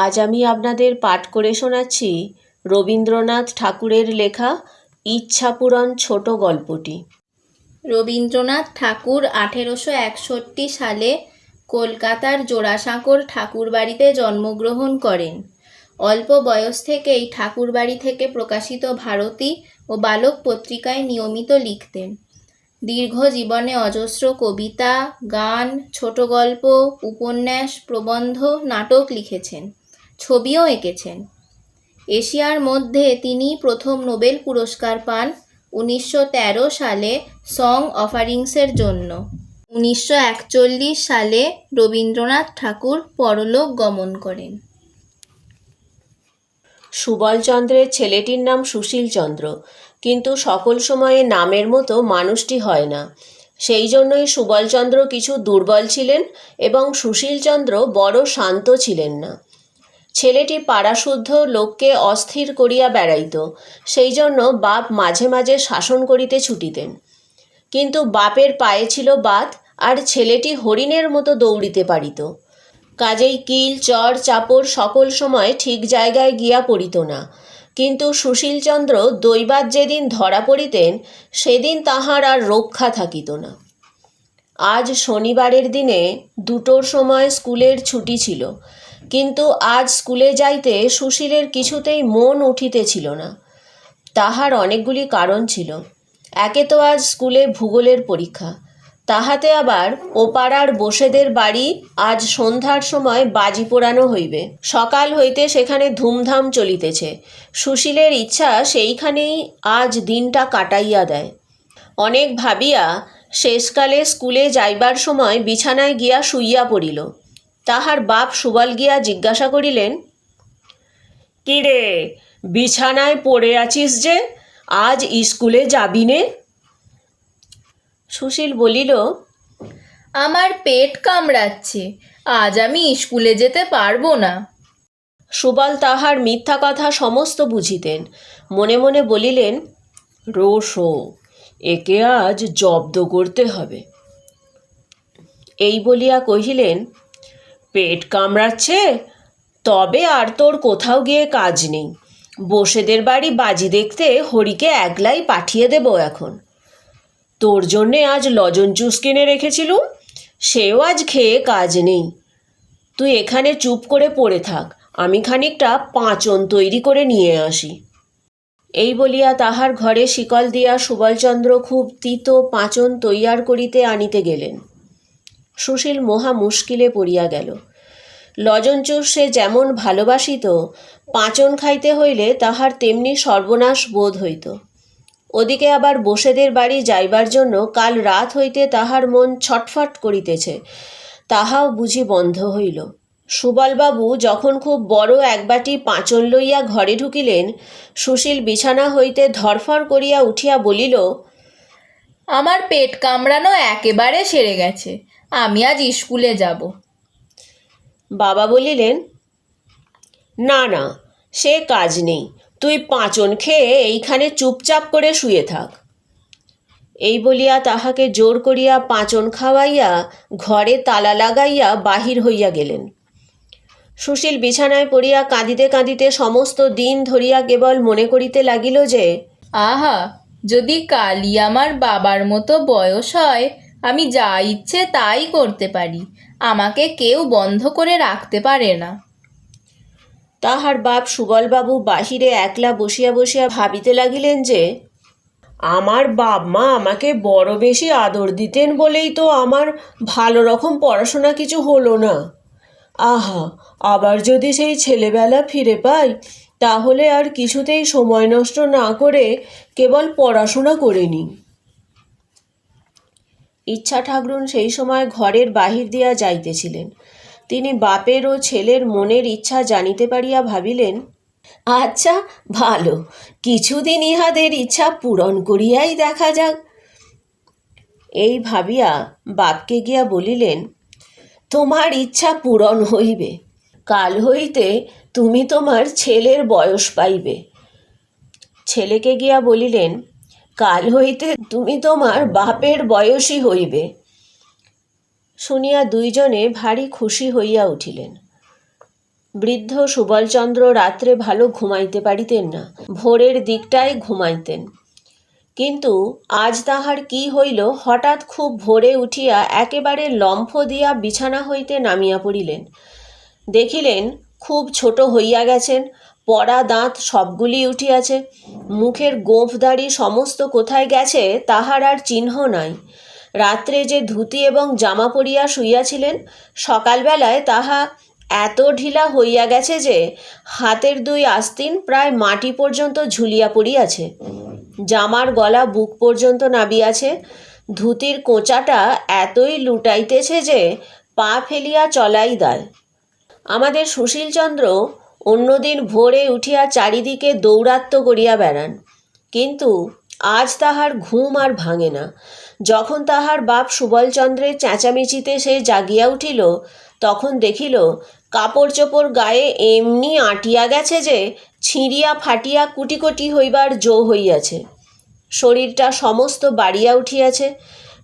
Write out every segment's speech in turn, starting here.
আজ আমি আপনাদের পাঠ করে শোনাচ্ছি রবীন্দ্রনাথ ঠাকুরের লেখা ইচ্ছাপূরণ ছোট গল্পটি। রবীন্দ্রনাথ ঠাকুর আঠেরোশো একষট্টি সালে কলকাতার জোড়াসাঁকোর ঠাকুরবাড়িতে জন্মগ্রহণ করেন। অল্প বয়স থেকেই ঠাকুরবাড়ি থেকে প্রকাশিত ভারতী ও বালক পত্রিকায় নিয়মিত লিখতেন। দীর্ঘ জীবনে অজস্র কবিতা, গান ছোট গল্প উপন্যাস, প্রবন্ধ, নাটক লিখেছেন। ছবিও এঁকেছেন। এশিয়ার মধ্যে তিনি প্রথম নোবেল পুরস্কার পান উনিশশো তেরো সালে সং অফারিংসের জন্য। উনিশশো একচল্লিশ সালে রবীন্দ্রনাথ ঠাকুর পরলোক গমন করেন। সুবলচন্দ্রের ছেলেটির নাম সুশীল চন্দ্র। কিন্তু সকল সময়ে নামের মতো মানুষটি হয় না। সেই জন্যই সুবলচন্দ্র কিছু দুর্বল ছিলেন এবং সুশীলচন্দ্র বড় শান্ত ছিলেন না। ছেলেটি পাড়াশুদ্ধ লোককে অস্থির করিয়া বেড়াইত সেই জন্য বাপ মাঝে মাঝে শাসন করিতে ছুটিতেন। কিন্তু বাপের পায়ে ছিল বাত, আর ছেলেটি হরিণের মতো দৌড়িতে পারিত। কাজেই কিল, চর, চাপড় সকল সময় ঠিক জায়গায় গিয়া পড়িত না। কিন্তু সুশীলচন্দ্র দৈবাত যেদিন ধরা পড়িতেন, সেদিন তাহার আর রক্ষা থাকিত না। আজ শনিবারের দিনে দুটোর সময় স্কুলের ছুটি ছিল। কিন্তু আজ স্কুলে যাইতে সুশীলের কিছুতেই মন উঠিতেছিল না। তাহার অনেকগুলি কারণ ছিল। একে তো আজ স্কুলে ভূগোলের পরীক্ষা, তাহাতে আবার ওপাড়ার বসেদের বাড়ি আজ সন্ধ্যার সময় বাজি পোড়ানো হইবে। সকাল হইতে সেখানে ধুমধাম চলিতেছে। সুশীলের ইচ্ছা সেইখানেই আজ দিনটা কাটাইয়া দেয়। অনেক ভাবিয়া, শেষকালে স্কুলে যাইবার সময় বিছানায় গিয়া শুইয়া পড়িল। তাহার বাপ সুবাল গিয়া জিজ্ঞাসা করিলেন কি রে বিছানায় পড়ে আছিস যে আজ স্কুলে যাবি নে? সুশীল বলিল আমার পেট কামড়াচ্ছে আজ আমি স্কুলে যেতে পারব না। সুবল তাহার মিথ্যা কথা সমস্ত বুঝিতেন। মনে মনে বলিলেন রোশো একে আজ জব্দ করতে হবে। এই বলিয়া কহিলেন পেট কামড়াচ্ছে? তবে আর তোর কোথাও গিয়ে কাজ নেই। বসেদের বাড়ি বাজি দেখতে হরিকে একলাই পাঠিয়ে দেব এখন। তোর জন্যে আজ লজন জুস কিনে রেখেছিলুম, সেও আজ খেয়ে কাজ নেই। তুই এখানে চুপ করে পড়ে থাক, আমি খানিকটা পাঁচন তৈরি করে নিয়ে আসি। এই বলিয়া তাহার ঘরে শিকল দিয়া সুবলচন্দ্র খুব তিত পাঁচন তৈয়ার করিতে আনিতে গেলেন। সুশীল মহা মুশকিলে পড়িয়া গেল। লজনচুর সে যেমন ভালোবাসিত, পাঁচন খাইতে হইলে তাহার তেমনি সর্বনাশ বোধ হইত। ওদিকে আবার বসেদের বাড়ি যাইবার জন্য কাল রাত হইতে তাহার মন ছটফট করিতেছে, তাহাও বুঝি বন্ধ হইল। সুবলবাবু যখন খুব বড় একবাটি পাঁচন লইয়া ঘরে ঢুকিলেন, সুশীল বিছানা হইতে ধরফর করিয়া উঠিয়া বলিল আমার পেট কামড়ানো একেবারে সেরে গেছে। আমি আজ স্কুলে যাব। বাবা বলিলেন না না সে কাজ নেই। তুই পাঁচন খেয়ে এইখানে চুপচাপ করে শুয়ে থাক। এই বলিয়া তাহাকে জোর করিয়া পাঁচন খাওয়াইয়া ঘরে তালা লাগাইয়া বাহির হইয়া গেলেন। সুশীল বিছানায় পড়িয়া কাঁদিতে কাঁদিতে সমস্ত দিন ধরিয়া কেবল মনে করিতে লাগিল যে আহা যদি কালই আমার বাবার মতো বয়স হয়, আমি যা ইচ্ছে তাই করতে পারি। আমাকে কেউ বন্ধ করে রাখতে পারে না। তাহার বাপ সুবলবাবু বাহিরে একলা বসিয়া বসিয়া ভাবিতে লাগিলেন যে, আমার বাপ মা আমাকে বড় বেশি আদর দিতেন বলেই তো আমার ভালো রকম পড়াশোনা কিছু হলো না। আহা, আবার যদি সেই ছেলেবেলা ফিরে পাই তাহলে আর কিছুতেই সময় নষ্ট না করে কেবল পড়াশোনা করে নিই ইচ্ছা ঠাকরুন সেই সময় ঘরের বাহির দিয়া যাইতেছিলেন। তিনি বাপের ও ছেলের মনের ইচ্ছা জানিতে পারিয়া ভাবিলেন আচ্ছা ভালো। কিছুদিন ইহাদের ইচ্ছা পূরণ করিয়াই দেখা যাক। এই ভাবিয়া বাপকে গিয়া বলিলেন, তোমার ইচ্ছা পূরণ হইবে। কাল হইতে তুমি তোমার ছেলের বয়স পাইবে। ছেলেকে গিয়া বলিলেন, কাল হইতে তুমি তোমার বাপের বয়সী হইবে। শুনিয়া দুইজনে ভারী খুশি হইয়া উঠিলেন। বৃদ্ধ সুবলচন্দ্র রাত্রে ভালো ঘুমাইতে পারিতেন না, ভোরের দিকটায় ঘুমাইতেন। কিন্তু আজ তাহার কি হইল, হঠাৎ খুব ভোরে উঠিয়া একেবারে লম্ফ দিয়া বিছানা হইতে নামিয়া পড়িলেন। দেখিলেন খুব ছোট হইয়া গেছেন, পড়া দাঁত সবগুলি উঠিয়াছে, মুখের গোঁফ দাড়ি সমস্ত কোথায় গেছে তাহার আর চিহ্ন নাই। রাত্রে যে ধুতি এবং জামা পরিয়া শুইয়াছিলেন, সকালবেলায় তাহা এত ঢিলা হইয়া গেছে যে হাতের দুই আস্তিন প্রায় মাটি পর্যন্ত ঝুলিয়া পড়িয়াছে। জামার গলা বুক পর্যন্ত নাবিয়াছে, ধুতির কোঁচাটা এতই লুটাইতেছে যে পা ফেলিয়া চলাই দায়। আমাদের সুশীলচন্দ্র অন্যদিন ভোরে উঠিয়া চারিদিকে দৌরাত্ম্য করিয়া বেড়ান। কিন্তু আজ তাহার ঘুম আর ভাঙে না। যখন তাহার বাপ সুবলচন্দ্রের চেঁচামেচিতে সে জাগিয়া উঠিল, তখন দেখিল কাপড় চোপড় গায়ে এমনি আঁটিয়া গেছে যে, ছিঁড়িয়া ফাটিয়া কুটি কুটি হইবার জো হইয়াছে। শরীরটা সমস্ত বাড়িয়া উঠিয়াছে।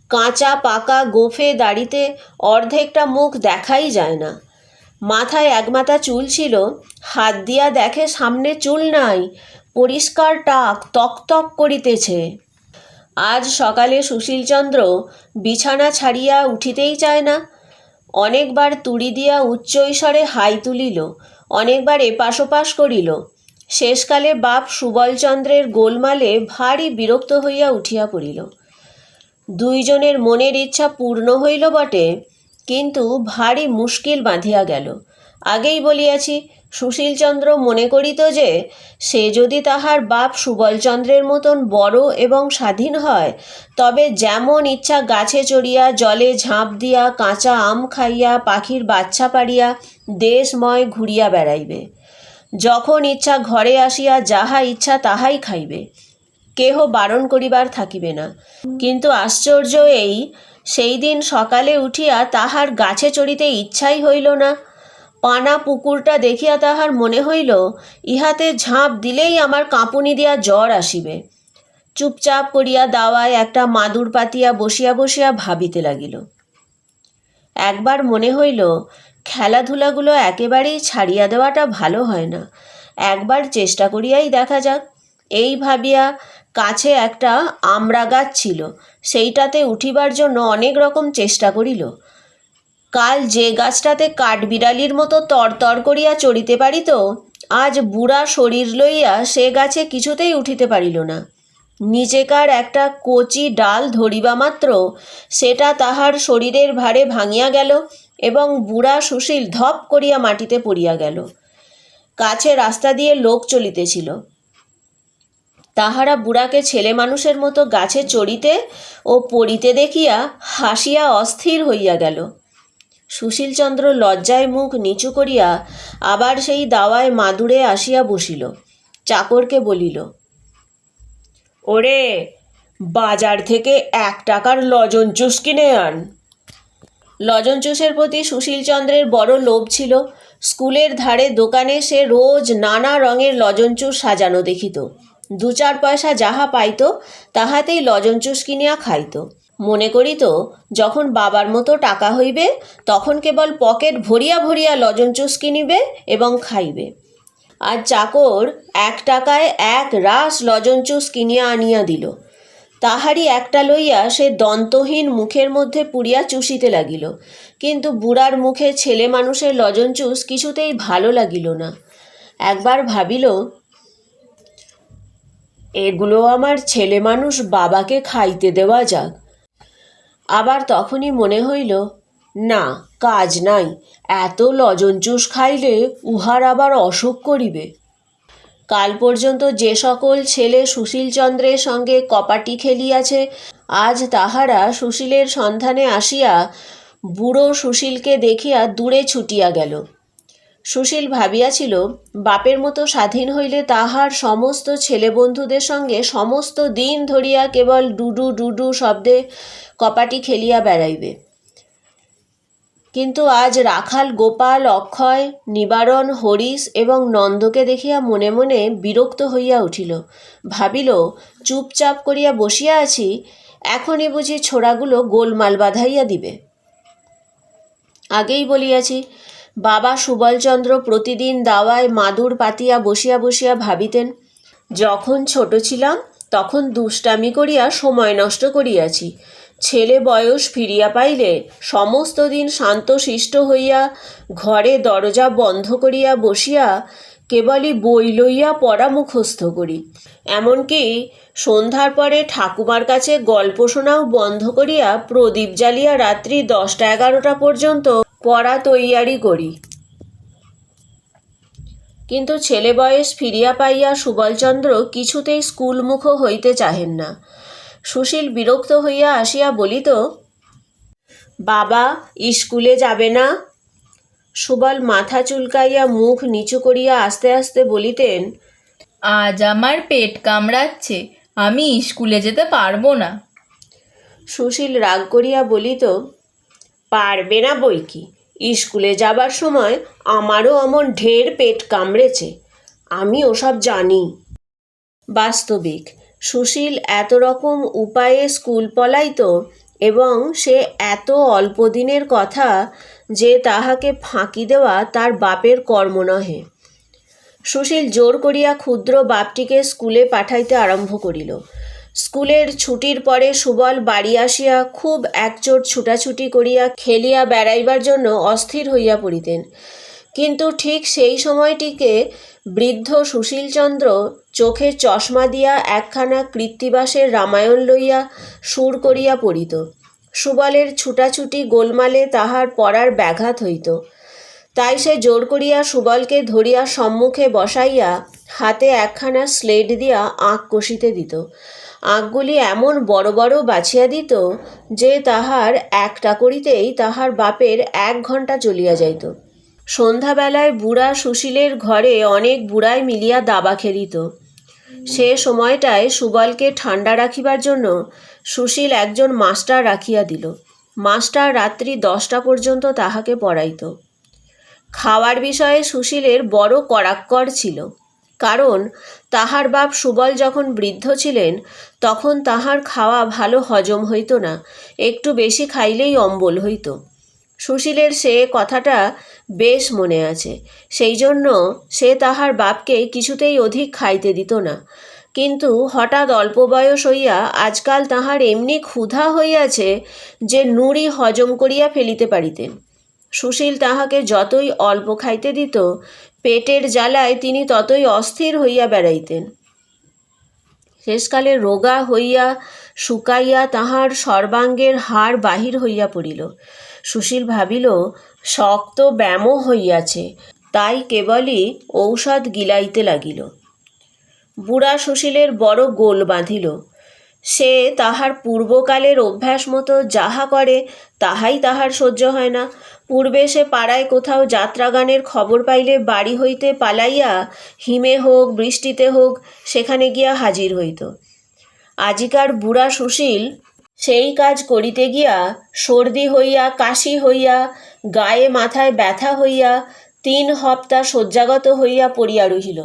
কাঁচা পাকা গোফে দাড়িতে অর্ধেকটা মুখ দেখাই যায় না। মাথায় একমাথা চুল ছিল, হাত দিয়া দেখে সামনে চুল নাই, পরিষ্কার টাক তক করিতেছে। আজ সকালে সুশীলচন্দ্র বিছানা ছাড়িয়া উঠিতেই চায় না। অনেকবার তুড়ি দিয়া উচ্চৈস্বরে হাই তুলিল, অনেকবার এপাশ ওপাশ করিল। শেষকালে বাপ সুবলচন্দ্রের গোলমালে ভারী বিরক্ত হইয়া উঠিয়া পড়িল। দুইজনের মনের ইচ্ছা পূর্ণ হইল বটে কিন্তু ভারী মুশকিল বাঁধিয়া গেল। আগেই বলিয়াছি, সুশীলচন্দ্র মনে করিত যে, সে যদি তাহার বাপ সুবলচন্দ্রের মতন বড় এবং স্বাধীন হয়, তবে যেমন ইচ্ছা গাছে চড়িয়া, জলে ঝাঁপ দিয়া, কাঁচা আম খাইয়া, পাখির বাচ্চা পাড়িয়া, দেশময় ঘুরিয়া বেড়াইবে। যখন ইচ্ছা ঘরে আসিয়া যাহা ইচ্ছা তাহাই খাইবে। কেহ বারণ করিবার থাকিবে না। কিন্তু আশ্চর্য এই সেই দিন সকালে উঠিয়া তাহার গাছে চড়িতে ইচ্ছাই হইল না। পানা পুকুরটা দেখিয়া তাহার মনে হইল, ইহাতে ঝাঁপ দিলেই আমার কাঁপুনি দিয়া জ্বর আসিবে। চুপচাপ করিয়া দাওয়ায় একটা মাদুর পাতিয়া বসিয়া বসিয়া ভাবিতে লাগিল। একবার মনে হইল, খেলাধুলাগুলো একেবারেই ছাড়িয়া দেওয়াটা ভালো হয় না। একবার চেষ্টা করিয়াই দেখা যাক। এই ভাবিয়া কাছে একটা আমড়া গাছ ছিল। সেইটাতে উঠিবার জন্য অনেক রকম চেষ্টা করিল। কাল যে গাছটাতে কাঠবিড়ালির মতো তরতর করিয়া চড়িতে পারিত আজ বুড়া শরীর লইয়া সে গাছে কিছুতেই উঠিতে পারিল না। নিচেকার একটা কচি ডাল ধরিবা মাত্র, সেটা তাহার শরীরের ভারে ভাঙিয়া গেল এবং বুড়া সুশীল ধপ করিয়া মাটিতে পড়িয়া গেল। কাছে রাস্তা দিয়ে লোক চলিতেছিল। তাহারা বুড়াকে ছেলে মানুষের মতো গাছে চড়িতে ও পড়িতে দেখিয়া হাসিয়া অস্থির হইয়া গেল। সুশীলচন্দ্র লজ্জায় মুখ নিচু করিয়া আবার সেই দাওয়ায় মাদুরে আসিয়া বসিল। চাকরকে বলিল, ওরে, বাজার থেকে এক টাকার লজন জুস কিনে আন। লজন জুসের প্রতি সুশীলচন্দ্রের বড় লোভ ছিল। স্কুলের ধারে দোকানে সে রোজ নানা রঙের লজন চুস সাজানো দেখিত। দু চার পয়সা যাহা পাইত, তাহাতেই লজন চুস কিনিয়া খাইত। মনে করিত, যখন বাবার মতো টাকা হইবে, তখন কেবল পকেট ভরিয়া ভরিয়া লজন চুস কিনিবে এবং খাইবে। আর চাকর এক টাকায় এক রাস লজন চুস কিনিয়া আনিয়া দিল। তাহারই একটা লইয়া সে দন্তহীন মুখের মধ্যে পুড়িয়া চুষিতে লাগিল। কিন্তু বুড়ার মুখে ছেলে মানুষের লজন চুস কিছুতেই ভালো লাগিল না। একবার ভাবিল এগুলো আমার ছেলে মানুষ বাবাকে খাইতে দেওয়া যাক। আবার তখনই মনে হইল, না, কাজ নাই, এত লজন চুষ খাইলে উহার আবার অসুখ করিবে। কাল পর্যন্ত যে সকল ছেলে সুশীলচন্দ্রের সঙ্গে কপাটি খেলিয়াছে, আজ তাহারা সুশীলের সন্ধানে আসিয়া বুড়ো সুশীলকে দেখিয়া দূরে ছুটিয়া গেল। সুশীল ভাবিয়াছিল, বাপের মতো স্বাধীন হইলে তাহার সমস্ত ছেলে বন্ধুদের সঙ্গে সমস্ত দিন ধরিয়া কেবল ডুডু ডুডু শব্দে কপাটি খেলিয়া বেড়াইবে। কিন্তু আজ রাখাল, গোপাল, অক্ষয়, নিবারণ, হরিশ এবং নন্দকে দেখিয়া মনে মনে বিরক্ত হইয়া উঠিল। ভাবিল, চুপচাপ করিয়া বসিয়া আছি, এখনই বুঝি ছোড়াগুলো গোলমাল বাঁধাইয়া দিবে। আগেই বলিয়াছি বাবা সুবলচন্দ্র প্রতিদিন দাওয়ায় মাদুর পাতিয়া বসিয়া বসিয়া ভাবিতেন, যখন ছোট ছিলাম, তখন দুষ্টামি করিয়া সময় নষ্ট করিয়াছি। ছেলে বয়স ফিরিয়া পাইলে সমস্ত দিন শান্তশিষ্ট হইয়া ঘরে দরজা বন্ধ করিয়া বসিয়া কেবলই বই লইয়া পড়া মুখস্থ করি। এমনকি সন্ধ্যার পরে ঠাকুমার কাছে গল্প শোনাও বন্ধ করিয়া প্রদীপ জ্বালিয়া রাত্রি দশটা এগারোটা পর্যন্ত পড়া তৈয়ারি করি। কিন্তু ছেলে বয়স ফিরিয়া পাইয়া সুবলচন্দ্র কিছুতেই স্কুলমুখ হইতে চাহেন না। সুশীল বিরক্ত হইয়া আসিয়া বলিত বাবা স্কুলে যাবে না? সুবল মাথা চুলকাইয়া মুখ নিচু করিয়া আস্তে আস্তে বলিতেন আজ আমার পেট কামড়াচ্ছে আমি স্কুলে যেতে পারব না। সুশীল রাগ করিয়া বলিত পারবে না বই কি? স্কুলে যাবার সময় আমারও অমন ঢের পেট কামড়েছে। আমি ওসব জানি। বাস্তবিক, সুশীল এত রকম উপায়ে স্কুল পলাইত এবং সে এত অল্প দিনের কথা যে তাহাকে ফাঁকি দেওয়া তার বাপের কর্ম নহে। সুশীল জোর করিয়া ক্ষুদ্র বাপটিকে স্কুলে পাঠাইতে আরম্ভ করিল। স্কুলের ছুটির পরে সুবল বাড়ি আসিয়া খুব একচোট ছুটাছুটি করিয়া খেলিয়া বেড়াইবার জন্য অস্থির হইয়া পড়িতেন। কিন্তু ঠিক সেই সময়টিকে বৃদ্ধ সুশীলচন্দ্র চোখে চশমা দিয়া একখানা কৃত্তিবাসের রামায়ণ লইয়া সুর করিয়া পড়িত। সুবলের ছুটাছুটি গোলমালে তাহার পড়ার ব্যাঘাত হইত। তাই সে জোর করিয়া সুবলকে ধরিয়া সম্মুখে বসাইয়া হাতে একখানা স্লেট দিয়া আঁক কষিতে দিত। আঁকগুলি এমন বড় বড় বাছিয়া দিত যে তাহার একটা করিতেই তাহার বাপের এক ঘণ্টা চলিয়া যাইত। সন্ধ্যাবেলায় বুড়া সুশীলের ঘরে অনেক বুড়াই মিলিয়া দাবা খেলিত। সে সময়টায় সুবলকে ঠান্ডা রাখিবার জন্য সুশীল একজন মাস্টার রাখিয়া দিল। মাস্টার রাত্রি দশটা পর্যন্ত তাহাকে পড়াইত। খাওয়ার বিষয়ে সুশীলের বড় কড়াক্কর ছিল। কারণ তাহার বাপ সুবল যখন বৃদ্ধ ছিলেন, তখন তাহার খাওয়া ভালো হজম হইত না, একটু বেশি খাইলেই অম্বল হইত। সুশীলের সে কথাটা বেশ মনে আছে সেই জন্য সে তাহার বাপকে কিছুতেই অধিক খাইতে দিত না। কিন্তু হঠাৎ অল্প বয়স হইয়া আজকাল তাহার এমনি ক্ষুধা হইয়াছে যে নুড়ি হজম করিয়া ফেলিতে পারিতেন। সুশীল তাহাকে যতই অল্প খাইতে দিত পেটের জ্বালায় তিনি ততই অস্থির হইয়া বেড়াইতেন। শেষকালে রোগা হইয়া শুকাইয়া তাহার সর্বাঙ্গের হাড় বাহির হইয়া পড়িল। সুশীল ভাবিল, শক্ত ব্যামো হইয়াছে, তাই কেবলই ঔষধ গিলাইতে লাগিল। বুড়া সুশীলের বড় গোল বাঁধিল, সে তাহার পূর্বকালের অভ্যাস মতো যাহা করে, তাহাই তাহার সহ্য হয় না। পূর্বে সে পাড়ায় কোথাও যাত্রাগানের খবর পাইলে বাড়ি হইতে পালাইয়া হিমে হোক, বৃষ্টিতে হোক, সেখানে গিয়া হাজির হইত। আজিকার বুড়া সুশীল সেই কাজ করিতে গিয়া সর্দি হইয়া, কাশি হইয়া, গায়ে মাথায় ব্যথা হইয়া তিন হপ্তা শয্যাগত হইয়া পড়িয়া রহিল।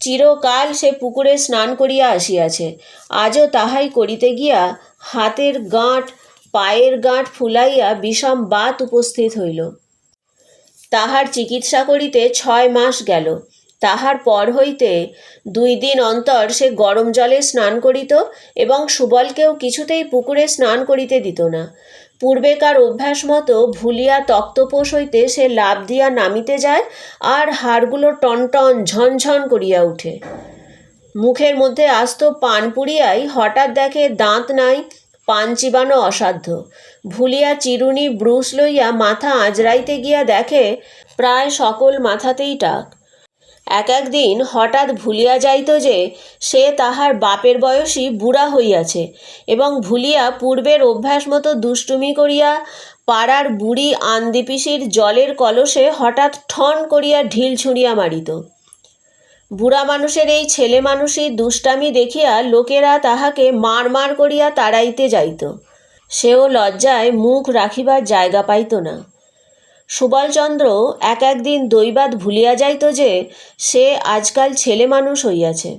চিরকাল সে পুকুরে স্নান করিয়া আসিয়াছে। আজও তাহাই করিতে গিয়া হাতের গাঁট পায়ের গাঁট ফুলাইয়া বিষম বাত উপস্থিত হইল। তাহার চিকিৎসা করিতে ছয় মাস গেল। তাহার পর হইতে দুই দিন অন্তর সে গরম জলে স্নান করিত এবং সুবলকেও কিছুতেই পুকুরে স্নান করিতে দিত না। পূর্বেকার অভ্যাস মতো ভুলিয়া তক্তপোষ হইতে সে লাভ দিয়া নামিতে যায় আর হাড়গুলো টনটন ঝনঝন করিয়া উঠে। মুখের মধ্যে আস্ত পান পুড়িয়াই হঠাৎ দেখে দাঁত নাই পান চিবানো অসাধ্য। ভুলিয়া চিরুনি ব্রুশ লইয়া মাথা আঁচড়াইতে গিয়া দেখে প্রায় সকল মাথাতেই টাক। এক একদিন হঠাৎ ভুলিয়া যাইত যে, সে তাহার বাপের বয়সী বুড়া হইয়াছে এবং ভুলিয়া পূর্বের অভ্যাস মতো দুষ্টুমি করিয়া পাড়ার বুড়ি আন্দিপিসির জলের কলসে হঠাৎ ঠন করিয়া ঢিল ছুঁড়িয়া মারিত। বুড়া মানুষের এই ছেলে মানুষই দুষ্টামি দেখিয়া লোকেরা তাহাকে মার মার করিয়া তাড়াইতে যাইত। সেও লজ্জায় মুখ রাখিবার জায়গা পাইত না। সুবলচন্দ্র এক একদিন দৈবাত ভুলিয়া যাইত যে সে আজকাল ছেলে মানুষ হইয়াছে।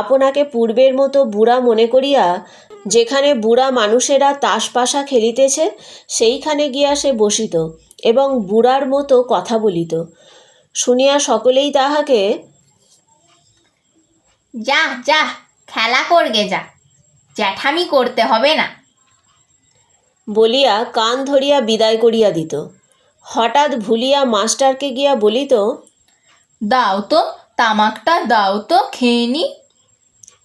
আপনাকে পূর্বের মতো বুড়া মনে করিয়া যেখানে বুড়া মানুষেরা তাস পাশা খেলিতেছে, সেইখানে গিয়া সে বসিত এবং বুড়ার মতো কথা বলিত। শুনিয়া সকলেই তাহাকে যা যা খেলা করগে যা। জ্যাঠামি করতে হবে না। বলিয়া কান ধরিয়া বিদায় করিয়া দিত। হঠাৎ ভুলিয়া মাস্টারকে গিয়া বলিত দাও তো তামাকটা দাও তো খেয়ে নি।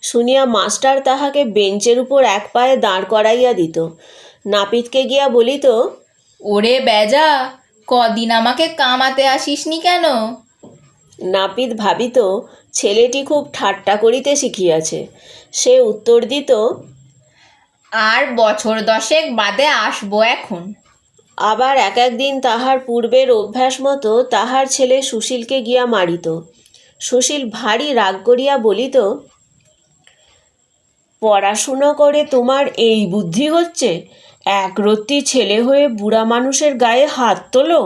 শুনিয়া মাস্টার তাহাকে বেঞ্চের উপর এক পায়ে দাঁড় করাইয়া দিত। নাপিতকে গিয়া বলিত ওরে বেজা কদিন আমাকে কামাতে আসিসনি কেন? নাপিত ভাবিত ছেলেটি খুব ঠাট্টা করিতে শিখিয়াছে। সে উত্তর দিত আর বছর দশেক বাদে আসব এখন। আবার এক একদিন তাহার পূর্বের অভ্যাস মতো তাহার ছেলে সুশীলকে গিয়া মারিত। সুশীল ভারী রাগ করিয়া বলিত পড়াশুনো করে তোমার এই বুদ্ধি হচ্ছে? একরত্তি ছেলে হয়ে বুড়া মানুষের গায়ে হাত তোলো?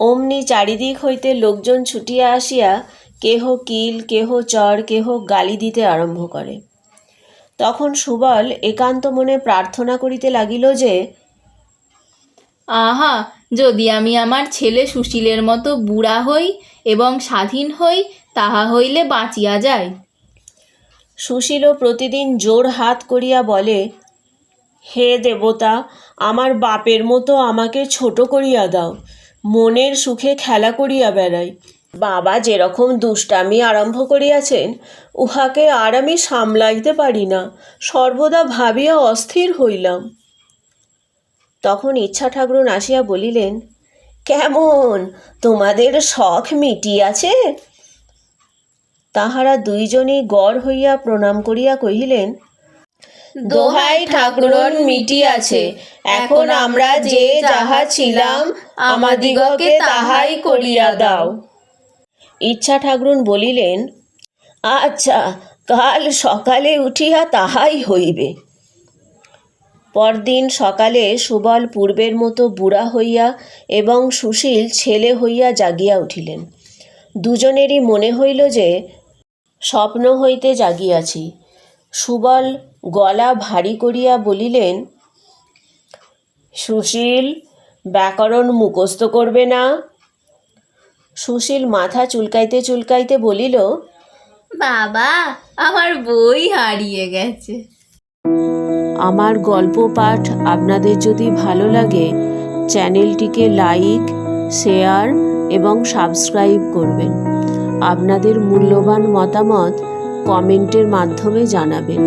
অমনি চারিদিক হইতে লোকজন ছুটিয়া আসিয়া কেহ কিল কেহ চর কেহ গালি দিতে আরম্ভ করে। তখন সুবল একান্ত মনে প্রার্থনা করিতে লাগিল যে আহা যদি আমি আমার ছেলে সুশীলের মতো বুড়া হই এবং স্বাধীন হই তাহা হইলে বাঁচিয়া যায় সুশীলও প্রতিদিন জোর হাত করিয়া বলে হে দেবতা আমার বাপের মতো আমাকে ছোট করিয়া দাও মনের সুখে খেলা করিয়া বেড়াই। বাবা যেরকম দুষ্টামি আরম্ভ করিয়াছেন, উহাকে আর আমি সামলাইতে পারি না। সর্বদা ভাবিয়া অস্থির হইলাম। তখন ইচ্ছা ঠাকুরুন আসিয়া বলিলেন, কেমন? তোমাদের শখ মিটিয়াছে? তাহারা দুইজনেই গড় হইয়া প্রণাম করিয়া কহিলেন, দোহাই ঠাকুরন, মিটিয়াছে। এখন আমরা যে যাহা ছিলাম, আমাদিগকে তাহাই করিয়া দাও। ইচ্ছা ঠাকুরন বলিলেন আচ্ছা কাল সকালে উঠিয়া তাহাই হইবে। পরদিন সকালে সুবল পূর্বের মতো বুড়া হইয়া এবং সুশীল ছেলে হইয়া জাগিয়া উঠিলেন। দুজনেরই মনে হইল যে স্বপ্ন হইতে জাগিয়াছি। সুবল গলা ভারী করিয়া বলিলেন, সুশীল, ব্যাকরণ মুখস্থ করবে না? সুশীল মাথা চুলকাইতে চুলকাইতে বলিল বাবা আমার বই হারিয়ে গেছে। আমার গল্প পাঠ আপনাদের যদি ভালো লাগে চ্যানেলটিকে লাইক শেয়ার এবং সাবস্ক্রাইব করবেন। আপনাদের মূল্যবান মতামত কমেন্টের মাধ্যমে জানাবেন।